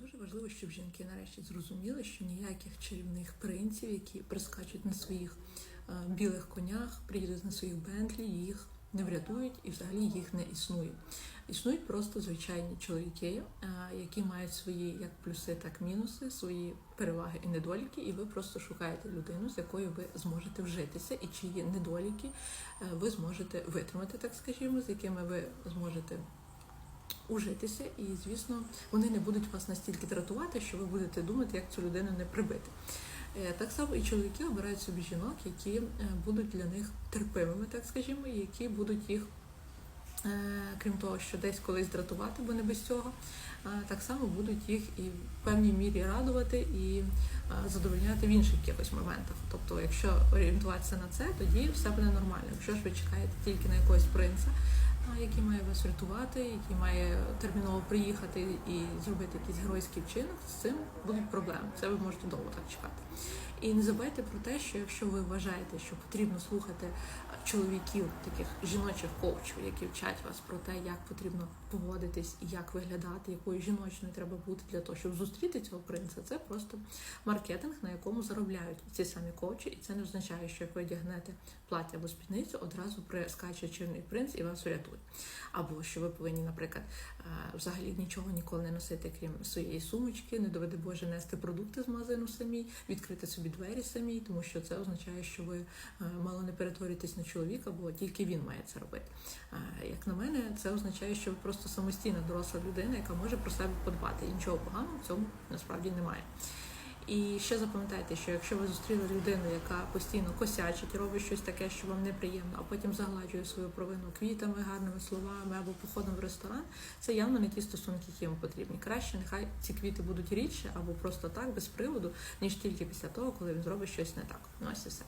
Дуже важливо, щоб жінки нарешті зрозуміли, що ніяких чарівних принців, які прискачуть на своїх е, білих конях, приїдуть на своїх бентлі, їх не врятують і взагалі їх не існує. Існують просто звичайні чоловіки, е, які мають свої як плюси, так і мінуси, свої переваги і недоліки, і ви просто шукаєте людину, з якою ви зможете вжитися, і чиї недоліки е, ви зможете витримати, так скажімо, з якими ви зможете ужитися, і звісно, вони не будуть вас настільки дратувати, що ви будете думати, як цю людину не прибити. Е, Так само і чоловіки обирають собі жінок, які е, будуть для них терпимими, так скажімо, які будуть їх, е, крім того, що десь колись дратувати, бо не без цього, так само будуть їх і в певній мірі радувати і задовольняти в інших якихось моментах. Тобто, якщо орієнтуватися на це, тоді все буде нормально. Якщо ж ви чекаєте тільки на якогось принца, який має вас врятувати, який має терміново приїхати і зробити якийсь геройський вчинок, з цим будуть проблеми. Це ви можете довго так чекати. І не забувайте про те, що якщо ви вважаєте, що потрібно слухати чоловіків, таких жіночих коучів, які вчать вас про те, як потрібно поводитись і як виглядати, якою жіночною треба бути для того, щоб зустріти цього принца, це просто маркетинг, на якому заробляють ці самі коучі, і це не означає, що як ви одягнете плаття або спідницю, одразу прискаче чорний принц і вас урятує. Або що ви повинні, наприклад, е, взагалі нічого ніколи не носити, крім своєї сумочки, не доведе Боже нести продукти з магазину самі, відкрити собі двері самі, тому що це означає, що ви е, мало не перетворюєтесь на чоловіка, бо тільки він має це робити. Е, Як на мене, це означає, що ви просто самостійна доросла людина, яка може про себе подбати. І нічого поганого в цьому насправді немає. І ще запам'ятайте, що якщо ви зустріли людину, яка постійно косячить, робить щось таке, що вам неприємно, а потім загладжує свою провину квітами, гарними словами або походом в ресторан, це явно не ті стосунки, які вам потрібні. Краще нехай ці квіти будуть рідше або просто так, без приводу, ніж тільки після того, коли він зробить щось не так. Ну ось і все.